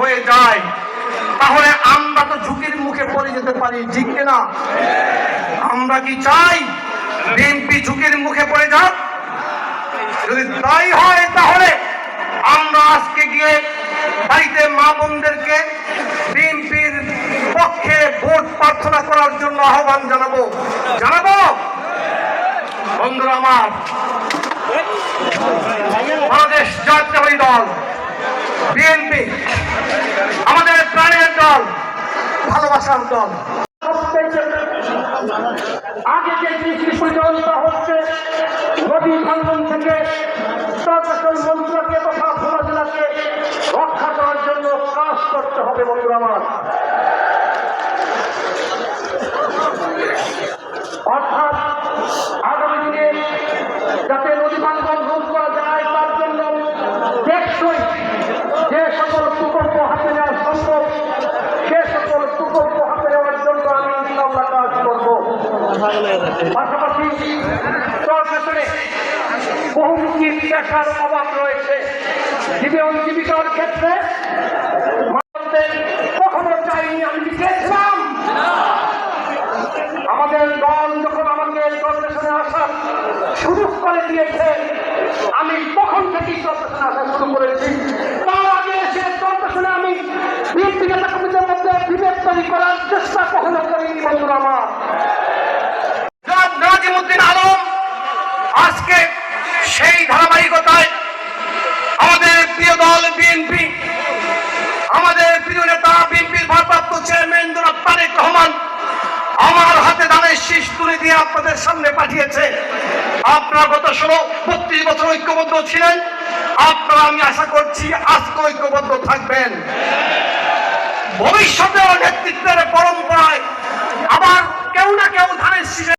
হয়ে যায়, তাহলে আমরা তো ঝুঁকির মুখে পড়ে যেতে পারি, ঠিক কিনা? আমরা কি চাই বিএনপি ঝুঁকির মুখে পড়ে যাক? যদি তাই হয়, তাহলে আমরা আজকে গিয়ে বাড়িতে মা বোনদেরকে বিএনপির পক্ষে ভোট প্রার্থনা করার জন্য আহ্বান জানাব। জানাব? বন্ধুরা আমার, বাংলাদেশ জাতীয়বাদী দল, বিএনপি আমাদের প্রাণের দল ভালোবাসার দল আগে যে কৃষি পরিচালনা হচ্ছে, নদী ভাঙ্গন থেকে প্রশাসন মন্ত্রকে তথা সমাজকে রক্ষা করার জন্য কাজ করতে হবে বন্ধু আমার। অর্থাৎ আগামী দিনে যাতে নদী ভাঙ্গন রোধ করা যায় তার জন্য টেকসই যে সকল প্রকল্প হাতে নেওয়া সম্ভব সে সকল প্রকল্প হাতে নেওয়ার জন্য আমি ইনশাআল্লাহ কাজ করব পাশাপাশি প্রশাসনে বহুমুখী পেশার অভাব রয়েছে। জীবন জীবিকার ক্ষেত্রে কখনো চাইনি আমি চেয়েছিলাম আমাদের দল যখন আমাকে প্রশাসনে আসার সুযোগ করে দিয়েছে, আমি তখন থেকেই প্রশাসনে আসা শুরু করেছি। তার আগে এসে প্রশাসনে আমি বিএনপি নেতা কর্মীদের মধ্যে তৈরি করার চেষ্টা কখনো করিনি বন্ধুরা আমার। আজকে সেই ধারাবাহিকতায় আমাদের প্রিয় দল বিএনপি আমাদের প্রিয় নেতা বিএনপির ভারপ্রাপ্ত চেয়ারম্যান জনাব তারেক রহমান আমার হাতে দানের শীষ তুলে দিয়ে আপনাদের সামনে পাঠিয়েছে। আপনারা গত ষোলো, বত্রিশ বছর ঐক্যবদ্ধ ছিলেন। আপনারা, আমি আশা করছি, আজকে ঐক্যবদ্ধ থাকবেন। ভবিষ্যতেও নেতৃত্ব